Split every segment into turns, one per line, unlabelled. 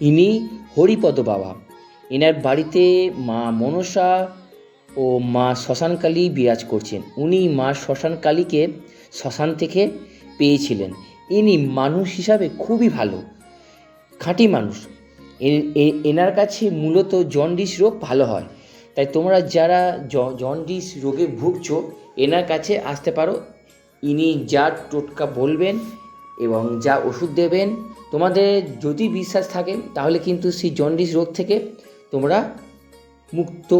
ইনি হরিপদ বাবা। এনার বাড়িতে মা মনসা ও মা শ্মশানকালী বিরাজ করছেন। উনি মা শ্মশানকালীকে শ্মশান থেকে পেয়েছিলেন। ইনি মানুষ হিসাবে খুবই ভালো, খাঁটি মানুষ। এনার কাছে মূলত জন্ডিস রোগ ভালো হয়। তাই তোমরা যারা জন্ডিস রোগে ভুগছো, এনার কাছে আসতে পারো। ইনি যা টোটকা বলবেন এবং যা ওষুধ দেবেন তোমাদের যদি বিশ্বাস থাকে, তাহলে কিন্তু সেই জন্ডিস রোগ থেকে তোমরা মুক্ত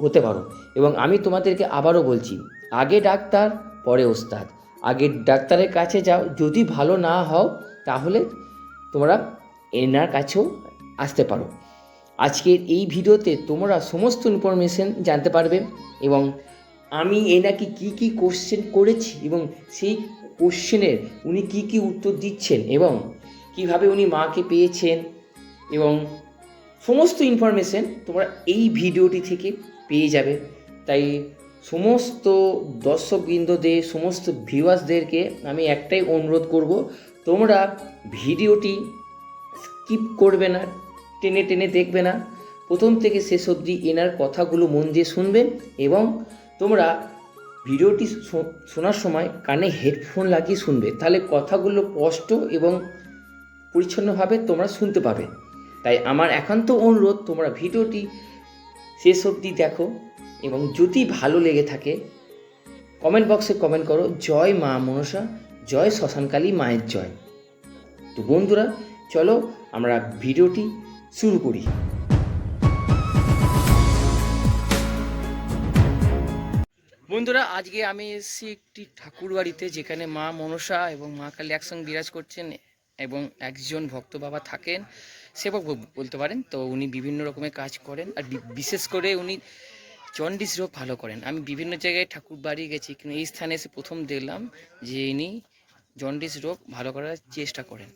হতে পারো। এবং আমি তোমাদেরকে আবারও বলছি, আগে ডাক্তার, পরে ওস্তাদ। আগে ডাক্তারের কাছে যাও, যদি ভালো না হও, তাহলে তোমরা এনার কাছেও আসতে পারো। আজকের এই ভিডিওতে তোমরা সমস্ত ইনফরমেশন জানতে পারবে এবং আমি এনাকে কি কি কোশ্চেন করেছি এবং সেই কোশ্চেনের উনি কি কি উত্তর দিচ্ছেন এবং কীভাবে উনি মাকে পেয়েছেন এবং সমস্ত ইনফরমেশন তোমরা এই ভিডিওটি থেকে পেয়ে যাবে। তাই সমস্ত দর্শকবৃন্দদের, সমস্ত ভিউয়ার্সদেরকে আমি একটাই অনুরোধ করব, তোমরা ভিডিওটি স্কিপ করবে না, টেনে টেনে দেখবে না। প্রথম থেকে শেষ অবধি এনার কথাগুলো মন দিয়ে শুনবেন এবং তোমরা ভিডিওটি শোনার সময় কানে হেডফোন লাগিয়ে শুনবে। তাহলে কথাগুলো স্পষ্ট এবং পরিচ্ছন্নভাবে তোমরা শুনতে পাবে। তাই আমার একান্ত অনুরোধ, তোমরা ভিডিওটি শেষ অবধি দেখো এবং যদি ভালো লেগে থাকে কমেন্ট বক্সে কমেন্ট করো, জয় মা মনসা, জয় শ্মশানকালী মায়ের জয়। তো বন্ধুরা, চলো আমরা ভিডিওটি শুরু করি। বন্ধুরা, আজকে আমি এসেছি একটি ঠাকুর বাড়িতে যেখানে মা মনসা এবং মা কালী একসঙ্গে বিরাজ করছেন। এবং একজন ভক্ত বাবা থাকেন, সেবক বলতে পারেন। তো উনি বিভিন্ন রকমের কাজ করেন আর বিশেষ করে উনি জন্ডিস রোগ ভালো করেন। আমি বিভিন্ন জায়গায় ঠাকুর বাড়ি গেছি, কিন্তু এই স্থানে এসে প্রথম দেখলাম যে ইনি জন্ডিস রোগ ভালো করার চেষ্টা করেন।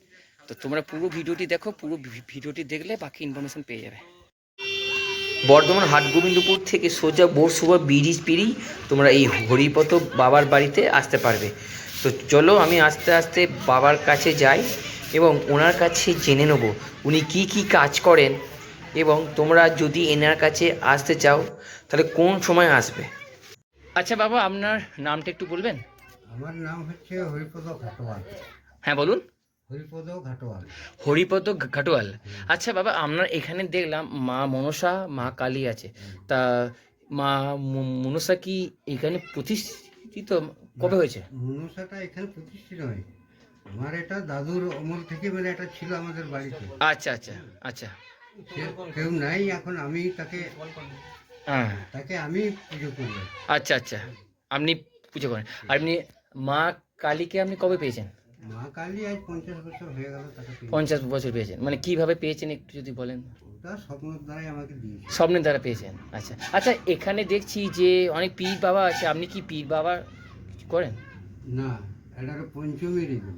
তো তোমরা পুরো ভিডিওটি দেখো, পুরো ভিডিওটি দেখলে বাকি ইনফরমেশন পেয়ে যাবে। বর্ধমান হাটগোবিন্দপুর থেকে সোজা বোরসুবা ব্রিজ পেরিয়ে তোমরা এই হরিপত বাবার বাড়িতে আসতে পারবে। তো চলো আমি আস্তে আস্তে বাবার কাছে যাই। এবং ওনার কাছে জেনে নেব উনি কি কি কাজ করেন এবং তোমরা যদি এনার কাছে আসতে চাও তাহলে কোন সময় আসবে? আচ্ছা বাবা আপনার নামটা একটু বলবেন?
আমার নাম হচ্ছে হরিপদ ঘাটোয়াল।
হ্যাঁ বলুন।
হরিপদ ঘাটোয়াল।
হরিপদ ঘাটোয়াল। আচ্ছা বাবা আপনার এখানে দেখলাম মা মনসা মা কালী আছে। তা মা মনসা কি এখানে প্রতিষ্ঠিত? কবে হয়েছে?
মনসাটা এখানে প্রতিষ্ঠিত হয় আমার এটা দাদুর অমল থেকে মানে এটা ছিল আমাদের বাড়িতে।
আচ্ছা আচ্ছা আচ্ছা।
কেউ নাই এখন আমি তাকে
হ্যাঁ।
তাকে আমি পুজো করি।
আচ্ছা আচ্ছা। আপনি পুজো করেন। আর আপনি মা কালীকে আপনি কবে পেয়েছেন?
মা কালী আজ পঞ্চাশ বছর হয়ে গেল তাকে
পঞ্চাশ বছর পেয়েছেন। মানে কীভাবে পেয়েছেন একটু যদি বলেন?
ওটা স্বপ্নের দ্বারাই আমাকে দিয়েছে।
স্বপ্নের দ্বারা পেয়েছেন। আচ্ছা আচ্ছা এখানে দেখছি যে অনেক পীর বাবা আছে। আপনি কি পীর বাবা করেন?
না এটা হলো পঞ্চমীর এগুলো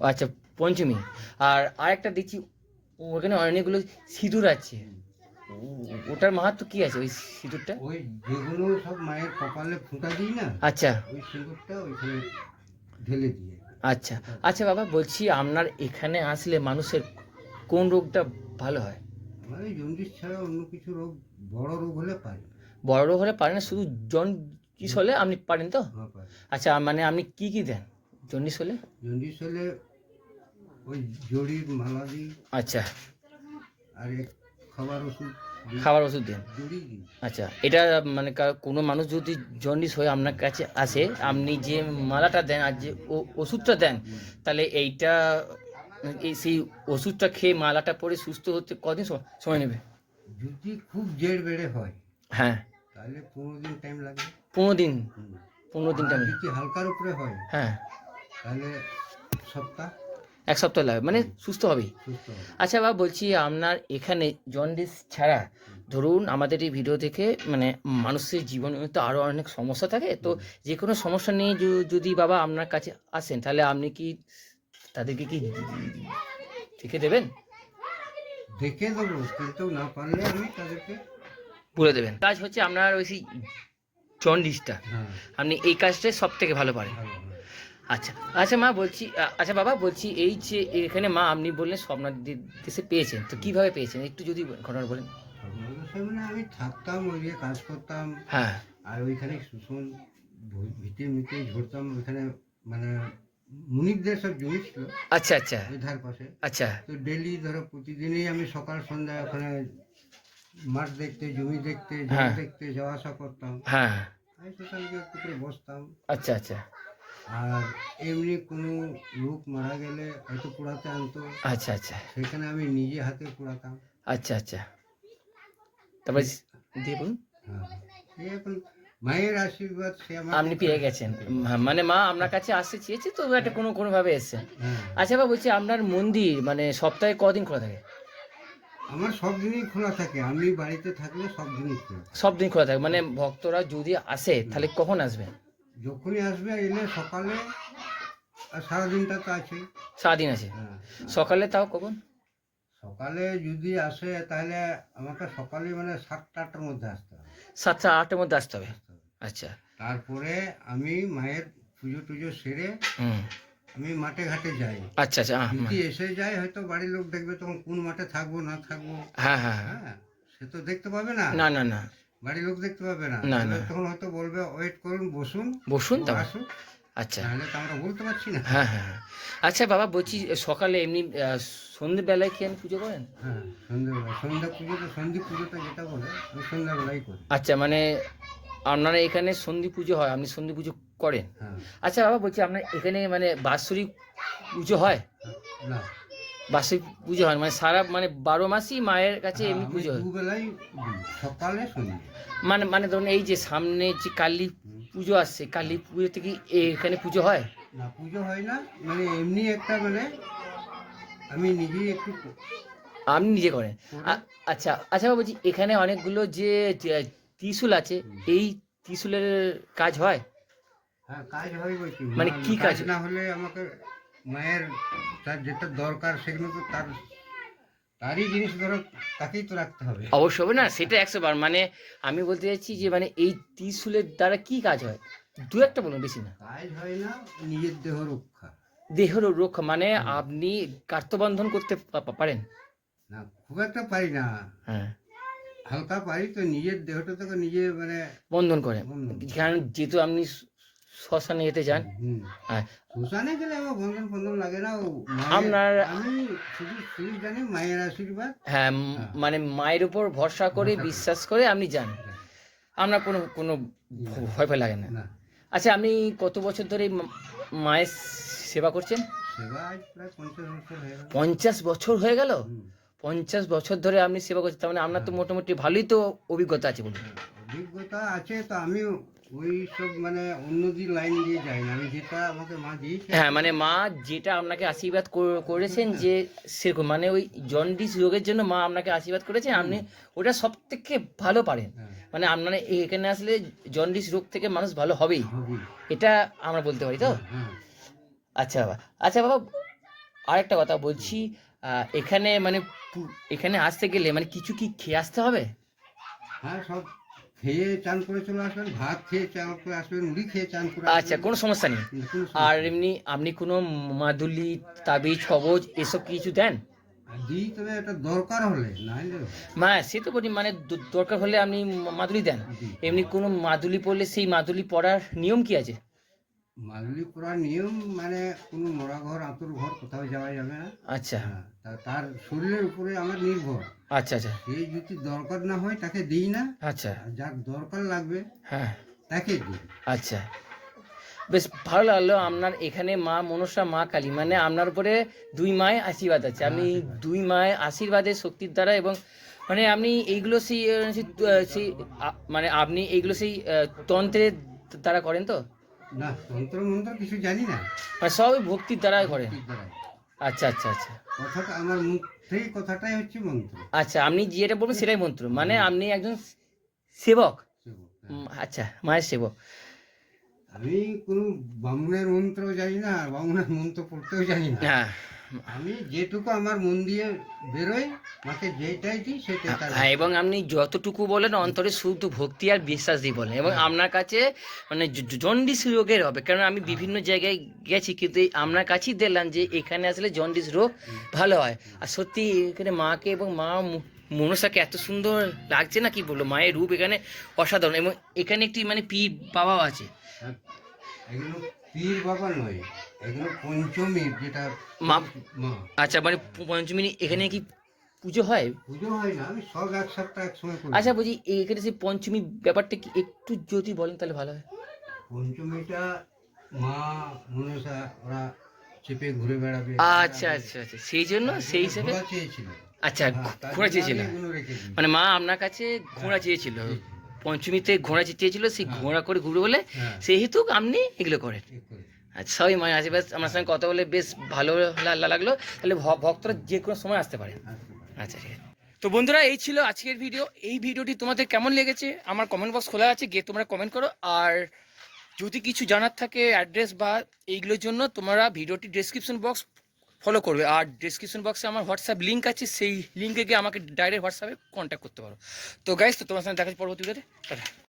আচ্ছা পঞ্চমী। আর আরেকটা দেখছি ওখানে অনেকগুলো সিঁদুর আছে। ওটার মাহাত্ম কি আছে ওই সিঁদুরটা?
ওই যেগুলো সব মায়ের কপালে ফুটা দিই না
আচ্ছা।
ওই সিঁদুরটা ওইখানে ঢেলে দিয়ে
আচ্ছা। আচ্ছা বাবা বলছি আপনার এখানে আসলে মানুষের কোন রোগটা ভালো হয়?
মানে জন্ডিস ছাড়া অন্য কিছু রোগ বড় রোগ হলে পারে
বড় রোগ হলে পারেন না শুধু জন কিস হলে আপনি পারেন তো?
হ্যাঁ
আচ্ছা মানে আপনি কি কি দেন জন্ডিস হলে?
জন্ডিস হলে ওই জড়ির মালা দিই
আচ্ছা।
আর খাবার ওষুধ।
খাবার ওষুধ দেন। আচ্ছা এটা মানে কোনো মানুষ যদি জন্ডিস হয়ে আপনার কাছে আসে আপনি যে মালাটা দেন আর যে ওষুধটা দেন তাহলে এইটা এই সেই ওষুধটা খেয়ে মালাটা পরে সুস্থ হতে কদিন সময় নেবে?
যদি খুব জের বেড়ে হয়
হ্যাঁ।
তাহলে পনেরো দিন টাইম লাগে।
পনেরো দিন? পনেরো দিন টাইম
যদি হালকার উপরে হয়
হ্যাঁ।
তাহলে সপ্তাহ
এক সপ্তাহ লাগবে মানে সুস্থ হবেই।
হবে।
আচ্ছা বাবা বলছি আপনার এখানে জন্ডিস ছাড়া ধরুন আমাদের এই ভিডিও থেকে মানে মানুষের জীবনে তো আরও অনেক সমস্যা থাকে তো যে কোনো সমস্যা নিয়ে যদি বাবা আপনার কাছে আসেন তাহলে আপনি কি তাদেরকে কি লিখে দেবেন?
দেখে দেবো কিন্তু না পারলে আমি তাদেরকে
বলে দেবেন। কাজ হচ্ছে আপনার ওই সেই জন্ডিসটা।
হ্যাঁ।
আপনি এই কাজটাই সব থেকে ভালো পারেন আচ্ছা আচ্ছা মা বলছি আচ্ছা বাবা বলছি এই যে এখানে মা আপনি বললেন স্বপ্নার দেশে পেয়েছেন তো কীভাবে পেয়েছেন? একটু যদি ঘটনা বলেন।
আমি থাকতাম ওই যে কাজ করতাম।
হ্যাঁ।
আর ওইখানে শুশুন ভিটে মিটে ঝরতাম ওইখানে মানে মুনিকদের সব জমি ছিল।
আচ্ছা আচ্ছা।
ওই ধার পাশে।
আচ্ছা।
তো ডেলি ধরো প্রতিদিনই আমি সকাল সন্ধ্যা ওখানে মাঠ দেখতে জমি দেখতে জমি
হ্যাঁ।
দেখতে যাওয়া আসা করতাম।
হ্যাঁ।
আমি সোশ্যালকে বসতাম।
আচ্ছা আচ্ছা।
আর এমনি কোনো লোক মারা গেলে হয়তো পোড়াতে আনতো।
আচ্ছা আচ্ছা।
সেখানে আমি নিজে হাতে পোড়াতাম।
আচ্ছা আচ্ছা। তারপরে দিয়ে বলুন।
হ্যাঁ। এখন মায়ের আশীর্বাদ সে
আপনি পেয়ে গেছেন। মানে মা আপনার কাছে আসতে চেয়েছে তো একটা কোনো কোনোভাবে এসেছেন
হ্যাঁ।
আচ্ছা বাবা বলছি আপনার মন্দির মানে সপ্তাহে কদিন খোলা থাকে?
আমার সব দিনই খোলা থাকে। আমি বাড়িতে থাকলে সব দিনই খোলা
সব দিন খোলা থাকে। মানে ভক্তরা যদি আসে তাহলে কখন আসবেন?
যখনই আসবে এলে সকালে আর সারাদিনটা তো আছে।
সারাদিন আছে?
হ্যাঁ।
সকালে তাও কখন?
সকালে যদি আসে তাহলে আমাকে সকালে মানে সাতটা আটটার মধ্যে আসতে হবে।
সাতটা আটটার মধ্যে আসতে হবে? আচ্ছা।
তারপরে আমি মায়ের পুজো টুজো সেরে আমি মাঠে ঘাটে যাই।
আচ্ছা আচ্ছা
যদি এসে যায় হয়তো বাড়ির লোক দেখবে তখন কোন মাঠে থাকব না থাকব।
হ্যাঁ হ্যাঁ হ্যাঁ।
হ্যাঁ সে তো দেখতে পাবে না।
না না না।
বাড়ির লোক দেখতে পাবে না।
না, না।
তখন হয়তো বলবে ওয়েট করুন বসুন
বসুন তো
আসুক
আচ্ছা।
আমরা বলতে পারছি না।
হ্যাঁ হ্যাঁ হ্যাঁ। আচ্ছা বাবা বলছি সকালে এমনি সন্ধ্যেবেলায় কি আমি পুজো করেন?
হ্যাঁ সন্ধ্যাবেলা সন্ধ্যা পুজো তো সন্ধি পুজোটা যেটা বলে আমি সন্ধ্যাবেলাই করি।
আচ্ছা মানে আপনারা এখানে সন্ধি পুজো হয় আপনি সন্ধি পুজো করেন?
হ্যাঁ।
আচ্ছা বাবা বলছি আপনার এখানে মানে বাৎসরিক পুজো হয়?
না।
বার্ষিক পুজো হয় মানে সারা মানে বারো মাসই মায়ের কাছে এমনি পুজো হয়।
সকালে
মানে মানে ধরুন এই যে সামনে যে কালী পুজো আসছে কালী পুজো থেকে এখানে পুজো হয়?
না পুজো হয় না মানে এমনি একটা মানে আমি নিজেই একটু
আপনি নিজে করেন? আচ্ছা আচ্ছা বলছি এখানে অনেকগুলো যে ত্রিশূল আছে এই ত্রিশূলের কাজ হয়?
হ্যাঁ কাজ হয়
মানে কি কাজ?
না হলে আমাকে মায়ের তার যেটা দরকার সেগুলো তো তার তারই জিনিস ধরো তাকেই তো রাখতে হবে।
অবশ্যই হবে না সেটা একশো বার। মানে আমি বলতে চাইছি যে মানে এই ত্রিশুলের দ্বারা কি কাজ হয়? দু একটা বলুন বেশি না।
কাজ হয় না নিজের দেহ রক্ষা।
দেহের রক্ষা মানে আপনি কার্তবন্ধন করতে পারেন?
না খুব একটা পারি না।
হ্যাঁ।
হালকা পারি তো নিজের দেহটা তো নিজে মানে
বন্ধন
করে
কারণ যেহেতু আপনি শ্মশানে যেতে
হুম
হ্যাঁ।
শ্মশানে গেলে আমার লাগে না
আপনার-
আমি শুধু শুধু জানি মায়ের আশীর্বাদ।
হ্যাঁ মানে মায়ের উপর ভরসা করে বিশ্বাস করে আপনি যান। আপনার কোনো কোনো ভয় ভয় লাগে না। আচ্ছা আপনি কত বছর ধরে মায়ের সেবা করছেন?
পঞ্চাশ বছর হয়ে গেল।
পঞ্চাশ বছর হয়ে ধরে আপনি সেবা করছেন তার মানে আপনার তো মোটামুটি ভালোই তো অভিজ্ঞতা আছে বলুন।
অভিজ্ঞতা আছে তো আমি ওই সব মানে অন্যদিন লাইন দিয়ে যাই না আমি যেটা আমাকে মা দিয়েছে
হ্যাঁ মানে মা যেটা আপনাকে আশীর্বাদ কর- করেছেন যে সেরকম মানে ওই জন্ডিস রোগের জন্য মা আপনাকে আশীর্বাদ করেছেন আপনি ওটা সব থেকে ভালো পারেন।
হ্যাঁ,
মানে আপনারা এখানে আসলে জন্ডিস রোগ থেকে মানুষ ভালো হবেই। এটা আমরা বলতে পারি তো?
হ্যাঁ
আচ্ছা বাবা আচ্ছা বাবা আরেকটা কথা বলছি এখানে মানে এখানে আসতে গেলে মানে কিছু কি খেয়ে আসতে হবে?
হ্যাঁ সব খেয়ে চান করে চলে আসবেন ভাত খেয়ে চান করে আসবেন মুড়ি খেয়ে চান করে
আচ্ছা কোনো সমস্যা নেই। আর এমনি আপনি কোনো মাদুলি তাবিজ কবজ এসব কিছু দেন?
আর দিই তবে এটা দরকার হলে না
সে তো বলি মানে দরকার হলে আপনি মাদুলি দেন। এমনি কোনো মাদুলি পড়লে সেই মাদুলি পড়ার নিয়ম কি আছে?
মাদুলি পড়ার নিয়ম মানে কোনো মরা ঘর আঁতুর ঘর কোথাও যাওয়া যাবে না।
আচ্ছা।
হ্যাঁ, তার শরীরের উপরে আমার নির্ভর।
আচ্ছা আচ্ছা।
সেই যদি দরকার না হয় তাকে দিই না।
আচ্ছা।
যার দরকার লাগবে
হ্যাঁ।
তাকে দিই।
আচ্ছা। বেশ ভালো লাগল আপনার এখানে মা মনসা মা কালী। মানে আপনার উপরে দুই মায়ের আশীর্বাদ আছে। আমি দুই মায়ের আশীর্বাদের শক্তির দ্বারা এবং মানে আপনি এইগুলো সেই মানে আপনি এইগুলো সেই তন্ত্রের দ্বারা করেন তো?
না তন্ত্র মন্ত্র কিছু জানি না।
মানে সব ওই ভক্তির দ্বারাই
করে।
আচ্ছা আচ্ছা আচ্ছা।
কথাটা আমার মুখ থেকে কথাটাই হচ্ছে মন্ত্র।
আচ্ছা আপনি যেটা বলবেন সেটাই মন্ত্র। মানে আপনি একজন সেবক।
হ্যাঁ।
আচ্ছা মায়ের সেবক।
আমি কোনো বামুনের মন্ত্র জানি না আর বামুনের মন্ত্র পড়তেও জানি না।
হ্যাঁ
আমি যেটুকু আমার মন দিয়ে বেরোয় মাকে যেটাই দিই সেটাই
হ্যাঁ এবং আপনি যতটুকু বলেন অন্তরে শুদ্ধ ভক্তি আর বিশ্বাস দিয়ে বলেন এবং আপনার কাছে মানে জন্ডিস রোগের হবে কারণ আমি বিভিন্ন জায়গায় গেছি কিন্তু আপনার কাছেই দেখলাম যে এখানে আসলে জন্ডিস রোগ ভালো হয়। আর সত্যি এখানে মাকে এবং মা মনসাকে এত সুন্দর লাগছে না কি বলব? মায়ের রূপ এখানে অসাধারণ এবং এখানে একটি মানে পীর বাবাও আছে।
এগুলো পীর বাবা নয় এগুলো পঞ্চমীর যেটা
মা
মা।
আচ্ছা মানে পঞ্চমী এখানে কি পুজো হয়?
পুজো হয় না আমি সব এক সপ্তাহ এক সময় করি।
আচ্ছা বলছি এখানে সেই পঞ্চমী ব্যাপারটা কি একটু যদি বলেন তাহলে ভালো হয়।
পঞ্চমীটা মা মনসা ওরা চেপে ঘুরে বেড়াবে।
আচ্ছা আচ্ছা আচ্ছা সেই জন্য সেই হিসেবে
চেয়েছিল।
আচ্ছা
হ্যাঁ,
ঘোড়া চেয়েছিল।
এগুলো রেখেছি।
মানে মা আপনার কাছে ঘোড়া চেয়েছিল। পঞ্চমীতে ঘোড়া চেয়েছিল সেই ঘোড়া করে ঘুরে বলে
হ্যাঁ।
সেই হেতু আপনি এগুলো করেন। আচ্ছা সবাই মায়ের আশীর্বাদ আপনার সঙ্গে কথা বলে বেশ ভালো লাগল। তাহলে ভক্তরা যে কোনো সময় আসতে পারে। আচ্ছা ঠিক আছে। তো বন্ধুরা এই ছিল আজকের ভিডিও। এই ভিডিওটি তোমাদের কেমন লেগেছে? আমার কমেন্ট বক্স খোলা আছে গিয়ে তোমরা কমেন্ট করো। আর যদি কিছু জানার থাকে অ্যাড্রেস বা এইগুলোর জন্য তোমরা ভিডিওটি ডেসক্রিপশন বক্স ফলো করবে। আর ডিসক্রিপশন বক্সে আমার হোয়াটসঅ্যাপ লিঙ্ক আছে, সেই লিঙ্কে গিয়ে আমাকে ডাইরেক্ট হোয়াটসঅ্যাপে কন্ট্যাক্ট করতে পারো। তো গাইস তো তোমার সঙ্গে দেখা যাচ্ছে পরবর্তী ভিডিওতে টাটা।